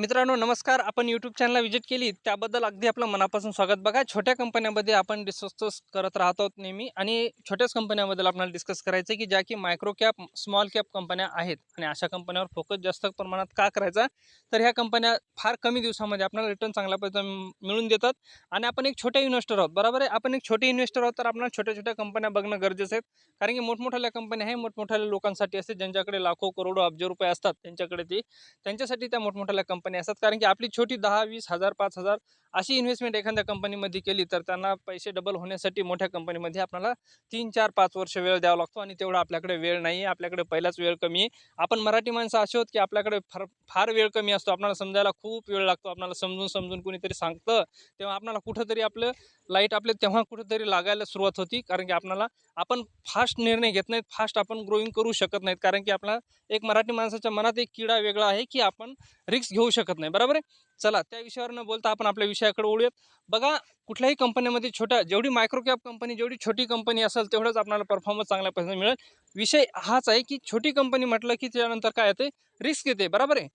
मित्रांनो नमस्कार. आपण यूट्यूब चॅनलला व्हिजिट केली. त्याबद्दल अगदी आपलं मनापासून स्वागत. बघा छोट्या कंपन्यामध्ये आपण डिस्कस करत राहतो नेहमी आणि छोट्याच कंपन्याबद्दल आपल्याला डिस्कस करायचं आहे की ज्या की मायक्रो कॅप स्मॉल कॅप कंपन्या आहेत आणि अशा कंपन्यावर फोकस जास्त प्रमाणात का करायचा? तर ह्या कंपन्या फार कमी दिवसामध्ये आपल्याला रिटर्न चांगल्या पद्धतीने मिळून देतात आणि आपण एक छोटे इन्व्हेस्टर आहोत. बरोबर आहे? आपण एक छोटे इन्व्हेस्टर आहोत तर आपल्याला छोट्या छोट्या कंपन्या बघणं गरजेचं आहे. कारण की मोठमोठ्या कंपन्या हे मोठमोठ्या लोकांसाठी असते. ज्यांच्याकडे लाखो करोडो अब्ज रुपये असतात त्यांच्याकडे ती. त्यांच्यासाठी त्या मोठमोठ्या कंपन्या असतात. कारण की आपली छोटी दहा वीस हजार पाच हजार अशी इन्व्हेस्टमेंट एखाद्या कंपनीमध्ये केली तर त्यांना पैसे डबल होण्यासाठी मोठ्या कंपनीमध्ये आपल्याला तीन चार पाच वर्ष वेळ द्यावा लागतो आणि तेवढा आपल्याकडे वेळ नाही आहे आपल्याकडे पहिलाच वेळ कमी आहे. आपण मराठी माणसं असे आहोत की आपल्याकडे फार फार वेळ कमी असतो. आपल्याला समजायला खूप वेळ लागतो. आपल्याला समजून समजून कोणीतरी सांगतं. तेव्हा आपल्याला कुठंतरी आपलं लाइट आपले तेव्हा कुठंतरी लागायला सुरुवात होती. कारण की आपल्याला आपण फास्ट निर्णय घेत नाहीत. फास्ट आपण ग्रोईंग करू शकत नाहीत. कारण की आपला एक मराठी माणसाच्या मनात एक किडा वेगळा आहे की आपण रिस्क घेऊ शकतो नाही. बरोबर आहे? चला त्या विषयावर न बोलता आपण आपल्या विषयाकडे ओळूयात बघा कुठल्याही कंपनीमध्ये छोट्या जेवढी मायक्रोकॅप कंपनी जेवढी छोटी कंपनी असेल तेवढंच आपल्याला परफॉर्मन्स चांगल्या पद्धतीने मिळेल. विषय हाच आहे की छोटी कंपनी म्हटलं की त्यानंतर काय येते? रिस्क येते. बरोबर आहे?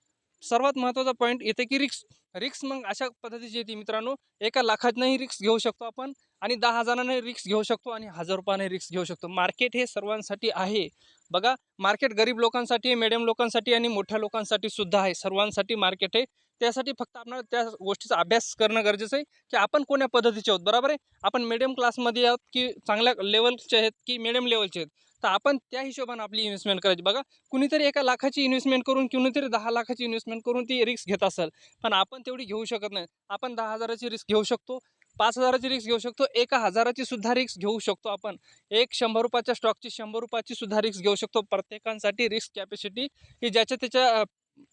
सर्वात महत्त्वाचा पॉईंट येते की रिक्स रिक्स मग अशा पद्धतीची येते मित्रांनो. एका लाखातनंही रिक्स घेऊ शकतो आपण आणि दहा हजारांनाही रिक्स घेऊ शकतो आणि हजार रुपयाने रिक्स घेऊ शकतो. मार्केट हे सर्वांसाठी आहे. बघा मार्केट गरीब लोकांसाठी आहे मिडियम लोकांसाठी आणि मोठ्या लोकांसाठी सुद्धा आहे. सर्वांसाठी मार्केट आहे. त्यासाठी फक्त आपल्याला त्या गोष्टीचा अभ्यास करणं गरजेचं आहे की आपण कोण्या पद्धतीचे आहोत. बरोबर आहे? आपण मिडियम क्लासमध्ये आहोत की चांगल्या लेवलचे आहेत की मिडियम लेवलचे आहेत? तर आपण त्या हिशोबाने आपली इन्व्हेस्टमेंट करायची. बघा कुणीतरी एका लाखाची इन्व्हेस्टमेंट करून कुणीतरी दहा लाखाची इन्व्हेस्टमेंट करून ती रिस्क घेत असेल. पण आपण तेवढी घेऊ शकत नाही. आपण दहा हजाराची रिस्क घेऊ शकतो. पाच हजाराची रिस्क घेऊ शकतो एका हजाराची सुद्धा रिक्स घेऊ शकतो आपण. एक शंभर रुपयाच्या स्टॉकची शंभर रुपयाची सुद्धा रिस्क घेऊ शकतो. प्रत्येकांसाठी रिस्क कॅपॅसिटी ही ज्याच्या त्याच्या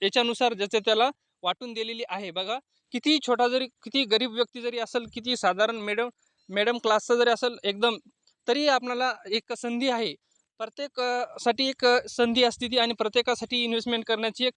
याच्यानुसार ज्याच्या त्याला वाटून दिलेली आहे. बघा किती छोटा जरी किती गरीब व्यक्ती जरी असेल किती साधारण मॅडम मॅडम क्लासचा जरी असेल एकदम तरी आपल्याला एक संधी आहे. प्रत्येकसाठी एक संधी असते ती आणि प्रत्येकासाठी इन्व्हेस्टमेंट करण्याची एक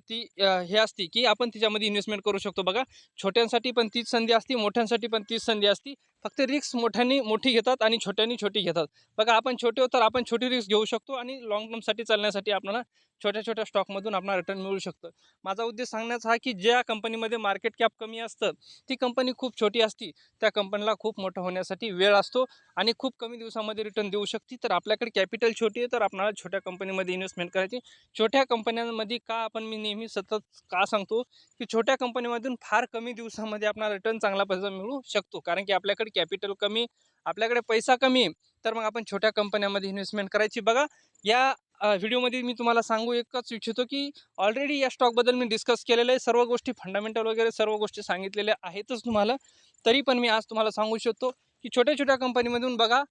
ती हे असते की आपण तिच्यामध्ये इन्व्हेस्टमेंट करू शकतो. बघा छोट्यांसाठी पण तीच संधी असती मोठ्यांसाठी पण तीच संधी असते. फक्त रिस्क मोठ्यांनी मोठी घेतात आणि छोट्यांनी छोटी घेतात. बघा आपण छोटे हो तर आपण छोटी रिस्क घेऊ शकतो आणि लॉंग टर्मसाठी चालण्यासाठी आपल्याला छोट्या छोट्या स्टॉकमधून आपला रिटर्न मिळू शकतं. माझा उद्देश सांगण्याचा हा की ज्या कंपनीमध्ये मार्केट कॅप कमी असतं ती कंपनी खूप छोटी असती त्या कंपनीला खूप मोठं होण्यासाठी वेळ असतो आणि खूप कमी दिवसामध्ये रिटर्न देऊ शकते. तर आपल्याकडे कॅपिटल छोटी आहे तर आपल्याला छोट्या कंपनीमध्ये इन्व्हेस्टमेंट करायची. छोट्या कंपन्यांमध्ये का आपण मी नेहमी सतत का सांगतो की छोट्या कंपनीमधून फार कमी दिवसामध्ये आपला रिटर्न चांगला पैसा मिळू शकतो. कारण की आपल्याकडे कॅपिटल कमी आपल्याकडे पैसा कमी तर मग आपण छोट्या कंपन्यामध्ये इन्व्हेस्टमेंट करायची. बघा या व्हिडिओमध्ये मी तुम्हाला सांगू एकच इच्छितो की ऑलरेडी या स्टॉकबद्दल मी डिस्कस केलेलं आहे. सर्व गोष्टी फंडामेंटल वगैरे सर्व गोष्टी सांगितलेल्या आहेतच तुम्हाला. तरी पण मी आज तुम्हाला सांगू शकतो की छोट्या छोट्या कंपनीमधून बघा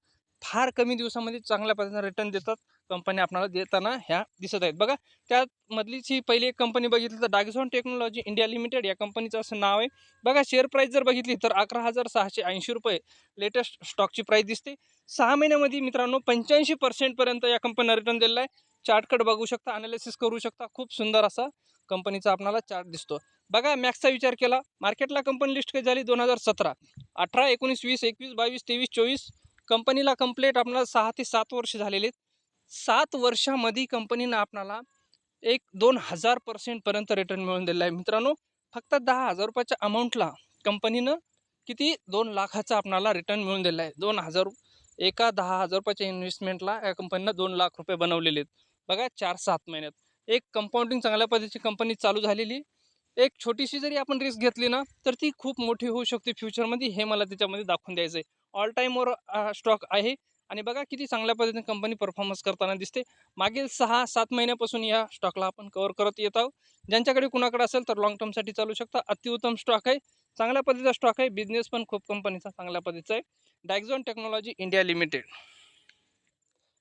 फार कमी दिवसामध्ये चांगल्या पद्धतीने रिटर्न देतात. कंपन्या आपल्याला देताना ह्या दिसत आहेत. बघा त्यामधलीच ही पहिली एक कंपनी बघितली तर डागझॉन टेक्नॉलॉजी इंडिया लिमिटेड या कंपनीचं असं नाव आहे. बघा शेअर प्राईस जर बघितली तर अकरा हजार सहाशे ऐंशी रुपये लेटेस्ट स्टॉकची प्राईस दिसते. सहा महिन्यामध्ये मित्रांनो पंच्याऐंशी पर्सेंटपर्यंत या कंपनीला रिटर्न दिलेला आहे. चार्टकट बघू शकता अनालिसिस करू शकता. खूप सुंदर असा कंपनीचा आपणाला चार्ट दिसतो बघा मॅक्सचा विचार केला. मार्केटला कंपनी लिस्ट कधी झाली? दोन हजार सतरा. अठरा एकोणीस वीस एकवीस बावीस तेवीस चोवीस कंपनीला कंप्लेट आपल्याला सहा ते सात वर्ष झालेले आहेत. सात वर्षामध्ये कंपनीनं आपणाला एक दोन हजार पर्सेंटपर्यंत रिटर्न मिळून दिलेला आहे. मित्रांनो फक्त दहा हजार रुपयाच्या अमाऊंटला कंपनीनं किती? दोन लाखाचा आपणाला रिटर्न मिळून दिलेला आहे. दोन हजार एका दहा हजार रुपयाच्या इन्व्हेस्टमेंटला या कंपनीनं दोन लाख रुपये बनवलेले आहेत. बघा चार सात महिन्यात. एक कंपाऊंडिंग चांगल्या पद्धतीची कंपनी चालू झालेली. एक छोटीशी जरी आपण रिस्क घेतली ना तर ती खूप मोठी होऊ शकते फ्युचरमध्ये हे मला त्याच्यामध्ये दाखवून द्यायचं आहे ऑल टाईमवर स्टॉक आहे. आणि बघा किती चांगल्या पद्धतीने कंपनी परफॉर्मन्स करताना दिसते. मागील सहा सात महिन्यापासून या स्टॉकला आपण कव्हर करत येत आहोत. ज्यांच्याकडे कुणाकडे असेल तर लॉंग टर्मसाठी चालू शकता. अतिउत्तम स्टॉक आहे. चांगल्या पद्धतीचा स्टॉक आहे. बिझनेस पण खूप कंपनीचा चांगल्या पद्धतीचा आहे. डायक्झॉन टेक्नॉलॉजी इंडिया लिमिटेड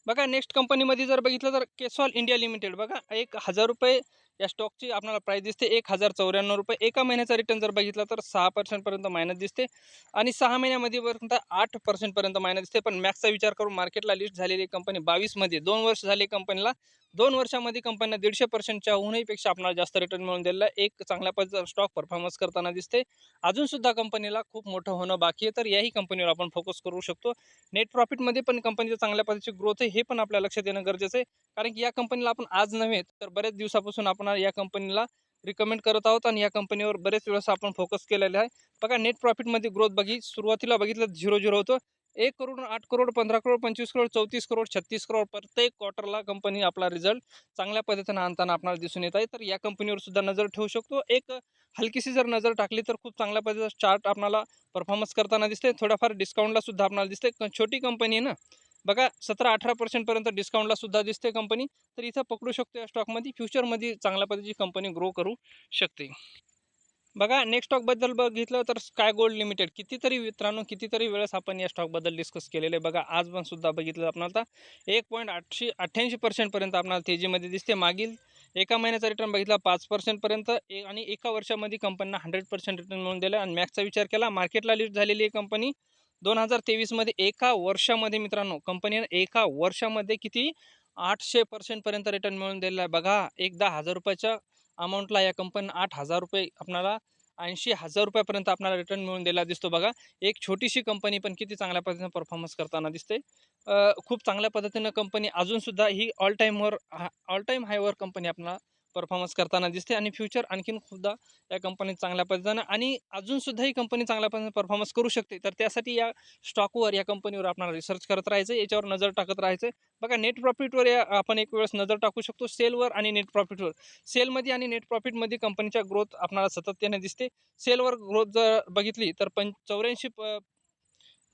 बघा नेक्स्ट कंपनीमध्ये जर बघितलं तर केसॉल इंडिया लिमिटेड बघा एक हजार रुपये या स्टॉकची आपल्याला प्राईस दिसते एक हजार चौऱ्याण्णव रुपये. एका महिन्याचा रिटर्न जर बघितला तर सहा पर्सेंटपर्यंत मायनस दिसते. आणि सहा महिन्यामध्ये पर्यंत आठ पर्सेंटपर्यंत मायनस दिसते. पण मॅक्सचा विचार करून मार्केटला लिस्ट झालेली कंपनी बावीसमध्ये दोन वर्ष झाले कंपनीला दोन वर्षामध्ये कंपनीला दीडशे पर्सेंटच्या होऊनहीपेक्षा आपल्याला जास्त रिटर्न मिळून दिलेला एक चांगल्या पद्धतीचा स्टॉक परफॉर्मन्स करताना दिसते अजूनसुद्धा कंपनीला खूप मोठं होणं बाकी आहे तर याही कंपनीवर आपण फोकस करू शकतो. नेट प्रॉफिटमध्ये पण कंपनीचं चांगल्या पद्धतीची ग्रोथ आहे हे पण आपल्या लक्षात येणं गरजेचं आहे. कारण की या कंपनीला आपण आज नव्हे तर बऱ्याच दिवसापासून आपण या कंपनीला रिकमेंड करत आहोत आणि या कंपनीवर बरेच वेळेस आपण फोकस केलेला आहे. बघा नेट प्रॉफिटमध्ये ग्रोथ बघी सुरुवातीला बघितलं झिरो झिरो होतं. एक करोड आठ करोड पंधरा करोड पंचवीस करोड चौतीस करोड छत्तीस करोड प्रत्येक क्वार्टरला कंपनी आपला रिझल्ट चांगल्या पद्धतीनं आणताना आपल्याला दिसून येत आहे. तर या कंपनीवर सुद्धा नजर ठेवू शकतो. एक हलकीशी जर नजर टाकली तर खूप चांगल्या पद्धतीचा चार्ट आपल्याला परफॉर्मन्स करताना दिसते थोड्याफार डिस्काउंटला सुद्धा आपल्याला दिसते छोटी कंपनी आहे ना? बघा सतरा अठरा पर्सेंटपर्यंत डिस्काउंटला सुद्धा दिसते कंपनी तर इथं पकडू शकतो या स्टॉकमध्ये फ्युचरमध्ये चांगल्या पद्धतीची कंपनी ग्रो करू शकते. बघा नेक्स्ट स्टॉकबद्दल बघितलं तर स्काय गोल्ड लिमिटेड कितीतरी मित्रांनो कितीतरी वेळेस आपण या स्टॉकबद्दल डिस्कस केलेले बघा आज पण सुद्धा बघितलं आपणाला आता. एक पॉईंट आठशे अठ्ठ्याऐंशी पर्सेंटपर्यंत आपणाला तेजीमध्ये दिसते. मागील एका महिन्याचा रिटर्न बघितला पाच पर्सेंटपर्यंत ए आणि एका वर्षामध्ये कंपनीनं हंड्रेड पर्सेंट रिटर्न मिळून दिला. आणि मॅक्सचा विचार केला मार्केटला लिस्ट झालेली आहे कंपनी दोन हजार तेवीसमध्ये एका वर्षामध्ये मित्रांनो कंपनीनं एका वर्षामध्ये किती? आठशे पर्सेंटपर्यंत रिटर्न मिळून दिलेला आहे. बघा एक दहा हजार रुपयाच्या अमाऊंटला या कंपनीनं आठ हजार रुपये आपणाला ऐंशी हजार रुपयापर्यंत आपल्याला रिटर्न मिळून दिला दिसतो. बघा एक छोटीशी कंपनी पण किती चांगल्या पद्धतीनं परफॉर्मन्स करताना दिसते. खूप चांगल्या पद्धतीनं कंपनी अजूनसुद्धा ही ऑल टाईमवर ऑल टाईम हायवर कंपनी आपल्याला परफॉर्मन्स करताना दिसते आणि फ्युचर आणखीन सुद्धा या कंपनीत चांगल्या पद्धतीनं आणि अजूनसुद्धा ही कंपनी चांगल्या पद्धतीने परफॉर्मन्स करू शकते. तर त्यासाठी या स्टॉकवर या कंपनीवर आपल्याला रिसर्च करत राहायचं याच्यावर नजर टाकत राहायचं बघा नेट प्रॉफिटवर या आपण एक वेळेस नजर टाकू शकतो सेलवर आणि नेट प्रॉफिटवर सेलमध्ये आणि नेट प्रॉफिटमध्ये कंपनीच्या ग्रोथ आपल्याला सातत्याने दिसते. सेलवर ग्रोथ जर बघितली तर पं चौऱ्याऐंशी प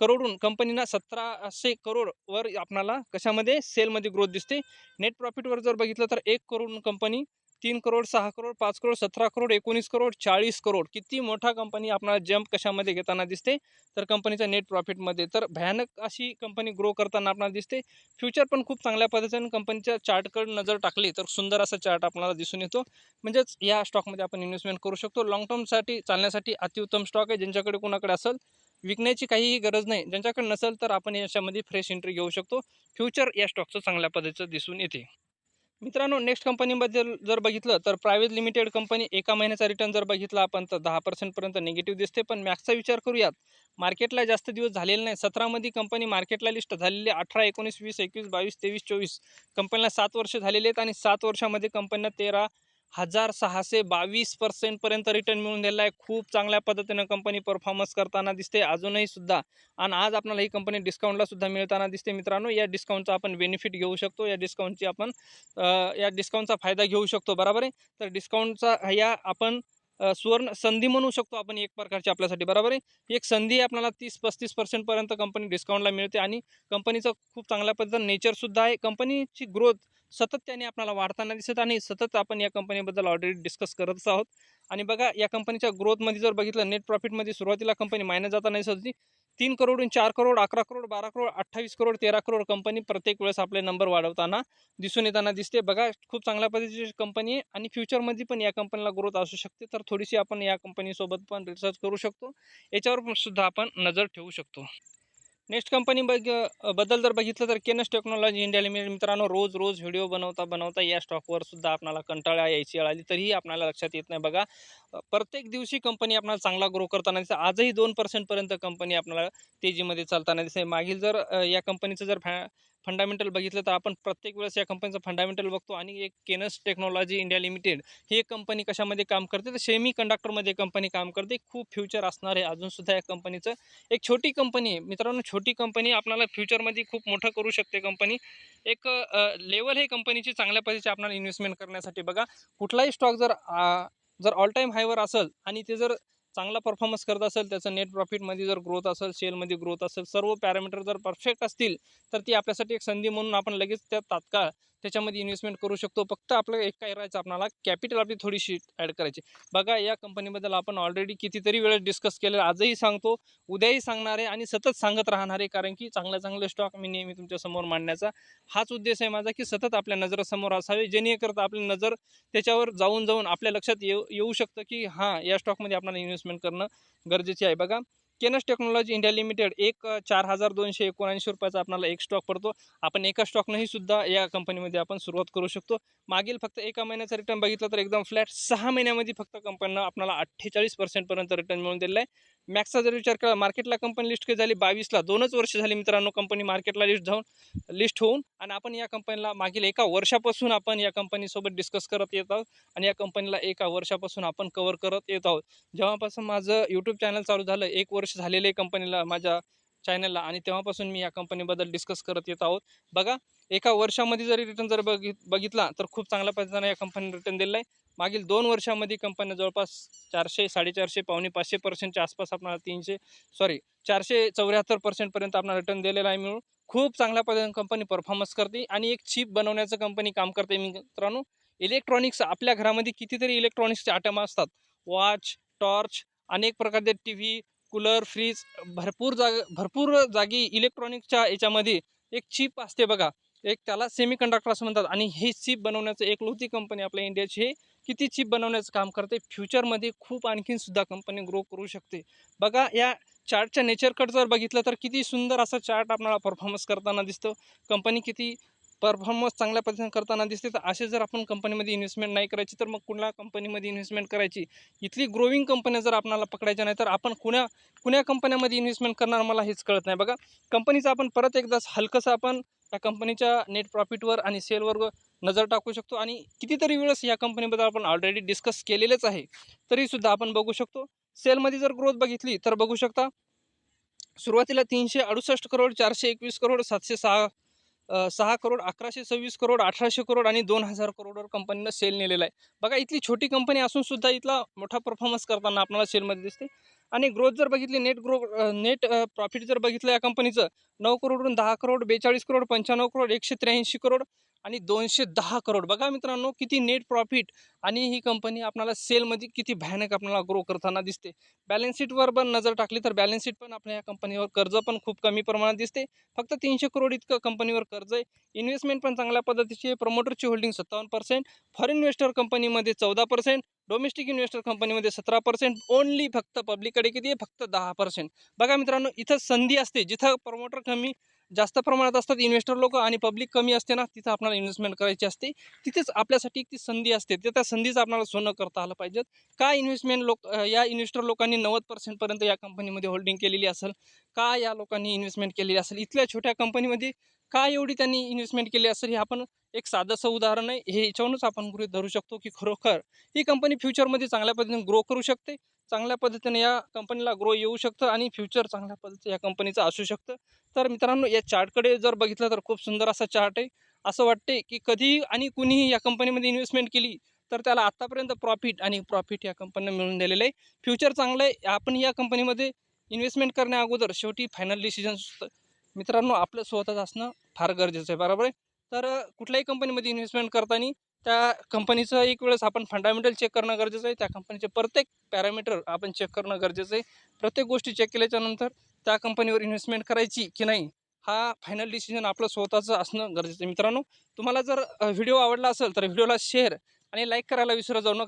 करोडून कंपनीना सतराशे करोडवर आपणाला कशामध्ये? सेलमध्ये ग्रोथ दिसते. नेट प्रॉफिटवर जर बघितलं तर एक करोड कंपनी तीन करोड सहा करोड पाच करोड सतरा करोड एकोणीस करोड चाळीस करोड. किती मोठा कंपनी आपणाला जंप कशामध्ये घेताना दिसते? तर कंपनीचा नेट प्रॉफिटमध्ये तर भयानक अशी कंपनी ग्रो करताना आपणाला दिसते. फ्युचर पण खूप चांगल्या पद्धतीने कंपनीच्या चार्टकडे नजर टाकली तर सुंदर असा चार्ट आपल्याला दिसून येतो. म्हणजेच या स्टॉकमध्ये आपण इन्व्हेस्टमेंट करू शकतो. लॉंग टर्मसाठी चालण्यासाठी अतिउत्तम स्टॉक आहे. ज्यांच्याकडे कोणाकडे असेल विकण्याची काहीही गरज नाही. ज्यांच्याकडे नसेल तर आपण याच्यामध्ये फ्रेश एंट्री घेऊ शकतो. फ्युचर या स्टॉकचं चांगल्या पद्धतीचं दिसून येते. मित्रांनो नेक्स्ट कंपनीबद्दल जर बघितलं तर प्रायव्हेट लिमिटेड कंपनी एका महिन्याचा रिटर्न जर बघितला आपण तर दहा पर्सेंटपर्यंत निगेटिव्ह दिसते. पण मॅक्सचा विचार करूयात. मार्केटला जास्त दिवस झालेले नाही. सतरामध्ये कंपनी मार्केटला लिस्ट झालेली अठरा एकोणीस वीस एकवीस बावीस तेवीस चोवीस. कंपनीला सात वर्ष झालेले आहेत आणि सात वर्षामध्ये कंपनीला तेरा हजार सहाशे बावीस पर्सेंटपर्यंत रिटर्न मिळून दिलेला आहे. खूप चांगल्या पद्धतीनं कंपनी परफॉर्मन्स करताना दिसते. अजूनही सुद्धा. आणि आज आपल्याला ही कंपनी डिस्काउंटला सुद्धा मिळताना दिसते मित्रांनो. या डिस्काउंटचा आपण बेनिफिट घेऊ शकतो. या डिस्काउंटची आपण या डिस्काउंटचा फायदा घेऊ शकतो. बरोबर आहे? तर डिस्काउंटचा या आपण सुवर्ण संधी म्हणू शकतो आपण एक प्रकारची आपल्यासाठी. बरोबर आहे? एक संधी आपल्याला तीस पस्तीस पर्सेंटपर्यंत कंपनी डिस्काउंटला मिळते. आणि कंपनीचं खूप चांगल्या पद्धतीनं नेचरसुद्धा आहे. कंपनीची ग्रोथ सतत त्याने आपल्याला वाढताना दिसत आणि सतत आपण या कंपनीबद्दल ऑलरेडी डिस्कस करतच आहोत. आणि बघा या कंपनीच्या ग्रोथमध्ये जर बघितलं नेट प्रॉफिटमध्ये सुरुवातीला कंपनी मायनस जाताना दिसत होती. तीन करोडून चार करोड अकरा करोड बारा करोड अठ्ठावीस करोड तेरा करोड कंपनी प्रत्येक वेळेस आपले नंबर वाढवताना दिसून येताना दिसते. बघा खूप चांगल्या पद्धतीची कंपनी आहे आणि फ्युचरमध्ये पण या कंपनीला ग्रोथ असू शकते. तर थोडीशी आपण या कंपनीसोबत पण रिसर्च करू शकतो. याच्यावर पण सुद्धा आपण नजर ठेवू शकतो. नेक्स्ट कंपनी बघबद्दल जर बघितलं तर केनस टेक्नॉलॉजी इंडिया लिमिटेड मित्रांनो रोज रोज व्हिडिओ बनवता बनवता या स्टॉकवर सुद्धा आपल्याला कंटाळा यायची वेळ आली तरीही आपल्याला लक्षात येत नाही. बघा प्रत्येक दिवशी कंपनी आपल्याला चांगला ग्रो करताना दिसते. आजही दोन पर्सेंटपर्यंत कंपनी आपल्याला तेजीमध्ये चालताना दिसते. मागील जर या कंपनीचं जर फॅ फंडामेंटल बघितलं तर आपण प्रत्येक वेळेस या कंपनीचं फंडामेंटल बघतो आणि एक केनस टेक्नॉलॉजी इंडिया लिमिटेड ही एक कंपनी कशामध्ये काम करते? तर सेमी कंडक्टरमध्ये कंपनी काम करते. खूप फ्युचर असणार आहे. अजूनसुद्धा या कंपनीचं एक छोटी कंपनी आहे. मित्रांनो छोटी कंपनी आपल्याला फ्युचरमध्ये खूप मोठं करू शकते कंपनी एक लेवल हे कंपनीची चांगल्या पद्धतीची आपल्याला इन्व्हेस्टमेंट करण्यासाठी बघा. कुठलाही स्टॉक जर आ, जर ऑल टाईम हायवर असेल आणि ते जर चांगला परफॉर्मन्स करत असेल त्याचं नेट प्रॉफिटमध्ये जर ग्रोथ असेल सेलमध्ये ग्रोथ असेल सर्व पॅरामीटर जर परफेक्ट असतील तर ती आपल्यासाठी एक संधी म्हणून आपण लगेच त्या तात्काळ त्याच्यामध्ये इन्व्हेस्टमेंट करू शकतो. फक्त आपलं एक काय राहायचं आपणाला कॅपिटल आपली थोडीशी ॲड करायची. बघा या कंपनीबद्दल आपण ऑलरेडी कितीतरी वेळेस डिस्कस केलेलं आजही सांगतो उद्याही सांगणार आहे आणि सतत सांगत राहणार आहे. कारण की चांगले चांगले स्टॉक मी नेहमी तुमच्यासमोर मांडण्याचा हाच उद्देश आहे माझा की सतत आपल्या नजरासमोर असावे. जेणेकरता आपली नजर त्याच्यावर जाऊन जाऊन आपल्या लक्षात येऊ येऊ शकतं की हां या स्टॉकमध्ये आपल्याला इन्व्हेस्टमेंट करणं गरजेचे आहे. बघा केनस टेक्नॉलॉजी इंडिया लिमिटेड एक चार हजार दोनशे एकोणऐंशी रुपयाचा आपल्याला एक स्टॉक पडतो. आपण एका स्टॉकनंही सुद्धा या कंपनीमध्ये आपण सुरुवात करू शकतो. मागील फक्त एका महिन्याचा रिटर्न बघितलं तर एकदम फ्लॅट सहा महिन्यामध्ये फक्त कंपनीनं आपल्याला अठ्ठेचाळीस पर्सेंटपर्यंत रिटर्न मिळून दिलेला आहे. मॅक्सचा जर विचार केला मार्केटला कंपनी लिस्ट केली झाली बावीसला दोनच वर्ष झाली मित्रांनो कंपनी मार्केटला लिस्ट जाऊन लिस्ट होऊन आणि आपण या कंपनीला मागील एका वर्षापासून आपण या कंपनीसोबत डिस्कस करत येत आहोत आणि या कंपनीला एका वर्षापासून आपण कवर करत येत आहोत. जेव्हापासून माझं यूट्यूब चॅनल चालू झालं एक वर्ष झालेले आहे कंपनीला माझ्या चॅनलला आणि तेव्हापासून मी या कंपनीबद्दल डिस्कस करत येत आहोत. बघा एका वर्षामध्ये जरी रिटर्न जर बघित बघितला तर खूप चांगल्या पद्धतीने या कंपनीने रिटर्न दिलेला आहे. मागील दोन वर्षामध्ये कंपनी जवळपास चारशे साडेचारशे पावणे पाचशे पर्सेंटच्या आसपास आपल्याला तीनशे सॉरी चारशे चौऱ्याहत्तर पर्सेंटपर्यंत आपला रिटर्न दिलेला आहे मिळून खूप चांगल्या पद्धतीने कंपनी परफॉर्मन्स करते. आणि एक चिप बनवण्याचं कंपनी काम करते मित्रांनो. इलेक्ट्रॉनिक्स आपल्या घरामध्ये कितीतरी इलेक्ट्रॉनिक्सचे आयटम असतात. वॉच टॉर्च अनेक प्रकारचे टी व्ही कूलर फ्रीज भरपूर जाग भरपूर जागी इलेक्ट्रॉनिकच्या याच्यामध्ये एक चिप असते बघा. एक त्याला सेमी कंडक्टर असं म्हणतात आणि हे चिप बनवण्याचं एक लोती कंपनी आपल्या इंडियाची हे किती चिप बनवण्याचं काम करते? फ्युचरमध्ये खूप आणखीन सुद्धा कंपनी ग्रो करू शकते. बघा या चार्टच्या नेचरकडे जर बघितलं तर किती सुंदर असा चार्ट आपल्याला परफॉर्मन्स करताना दिसतो. कंपनी किती परफॉर्मन्स चांगल्या पद्धतीने करताना दिसते तर असे जर आपण कंपनीमध्ये इन्व्हेस्टमेंट नाही करायची तर मग कुणा कंपनीमध्ये इन्व्हेस्टमेंट करायची? इथली ग्रोविंग कंपन्या जर आपल्याला पकडायच्या नाही तर आपण कुण्या कुण्या कंपन्यामध्ये इन्व्हेस्टमेंट करणार मला हेच कळत नाही. बघा कंपनीचं आपण परत एकदा हलकंसं आपण त्या कंपनीच्या नेट प्रॉफिटवर आणि सेलवर नजर टाकू शकतो आणि कितीतरी वेळेस या कंपनीबद्दल आपण ऑलरेडी डिस्कस केलेलेच आहे. तरीसुद्धा आपण बघू शकतो. सेलमध्ये जर ग्रोथ बघितली तर बघू शकता सुरुवातीला तीनशे अडुसष्ट करोड चारशे एकवीस करोड सातशे सहा सहा करोड अकराशे सव्वीस करोड अठराशे करोड आणि दोन हजार करोडवर कंपनीनं सेल नेलेला आहे. बघा इथली छोटी कंपनी असून सुद्धा इथला मोठा परफॉर्मन्स करताना आपल्याला सेलमध्ये दिसते. आणि ग्रोथ जर बघितली नेट ग्रो नेट प्रॉफिट जर बघितलं या कंपनीचं नऊ करोडवरून दहा करोड बेचाळीस करोड पंच्याण्णव करोड एकशे त्र्याऐंशी करोड आणि दोनशे दहा करोड. बघा मित्रांनो किती नेट प्रॉफिट आणि ही कंपनी आपल्याला सेलमध्ये किती भयानक आपल्याला ग्रो करताना दिसते. बॅलन्स शीटवर पण नजर टाकली तर बॅलन्स शीट पण आपल्या या कंपनीवर कर्ज पण खूप कमी प्रमाणात दिसते. फक्त तीनशे करोड इतकं कंपनीवर कर्ज आहे. इन्व्हेस्टमेंट पण चांगल्या पद्धतीची आहे. प्रमोटरची होल्डिंग सत्तावन्न पर्सेंट फॉरेन इन्व्हेस्टर कंपनीमध्ये चौदा पर्सेंट डोमेस्टिक इन्व्हेस्टर कंपनीमध्ये सतरा पर्सेंट ओनली फक्त पब्लिककडे किती आहे? फक्त दहा पर्सेंट बघा मित्रांनो इथं संधी असते. जिथं प्रमोटर कमी जास्त प्रमाणात असतात इन्व्हेस्टर लोक आणि पब्लिक कमी असते ना तिथं आपल्याला इन्व्हेस्टमेंट करायची असते. तिथेच आपल्यासाठी ती संधी असते. तर त्या संधीचं आपल्याला सोनं करता आलं पाहिजेत. का इन्व्हेस्टमेंट लोक या इन्व्हेस्टर लोकांनी नव्वद पर्सेंटपर्यंत या कंपनीमध्ये होल्डिंग केलेली असेल? का या लोकांनी इन्व्हेस्टमेंट केलेली असेल? इथल्या छोट्या कंपनीमध्ये का एवढी त्यांनी इन्व्हेस्टमेंट केली असेल? हे आपण एक साधंसं उदाहरण आहे. हे याच्यावरूनच आपण गृहित धरू शकतो की खरोखर ही कंपनी फ्युचरमध्ये चांगल्या पद्धतीने ग्रो करू शकते. चांगल्या पद्धतीने या कंपनीला ग्रो येऊ शकतं आणि फ्युचर चांगल्या पद्धतीने या कंपनीचं असू शकतं. तर मित्रांनो या चार्टकडे जर बघितलं तर खूप सुंदर असा चार्ट आहे. असं वाटते की कधीही आणि कुणीही या कंपनीमध्ये इन्व्हेस्टमेंट केली तर त्याला आत्तापर्यंत प्रॉफिट आणि प्रॉफिट या कंपनीनं मिळून दिलेलं आहे. फ्युचर चांगलं आहे. आपण या कंपनीमध्ये इन्व्हेस्टमेंट करण्या अगोदर शेवटी फायनल डिसिजन मित्रांनो आपलं स्वतःच असणं फार गरजेचं आहे. बरोबर आहे? तर कुठल्याही कंपनीमध्ये इन्व्हेस्टमेंट करताना त्या कंपनीचं एक वेळेस आपण फंडामेंटल चेक करणं गरजेचं आहे. त्या कंपनीचे प्रत्येक पॅरामीटर आपण चेक करणं गरजेचं आहे. प्रत्येक गोष्टी चेक केल्याच्यानंतर त्या कंपनीवर इन्व्हेस्टमेंट करायची की नाही हा फायनल डिसिजन आपलं स्वतःचं असणं गरजेचं आहे. मित्रांनो तुम्हाला जर व्हिडिओ आवडला असेल तर व्हिडिओला शेअर आणि लाईक करायला विसरू जाऊ नका.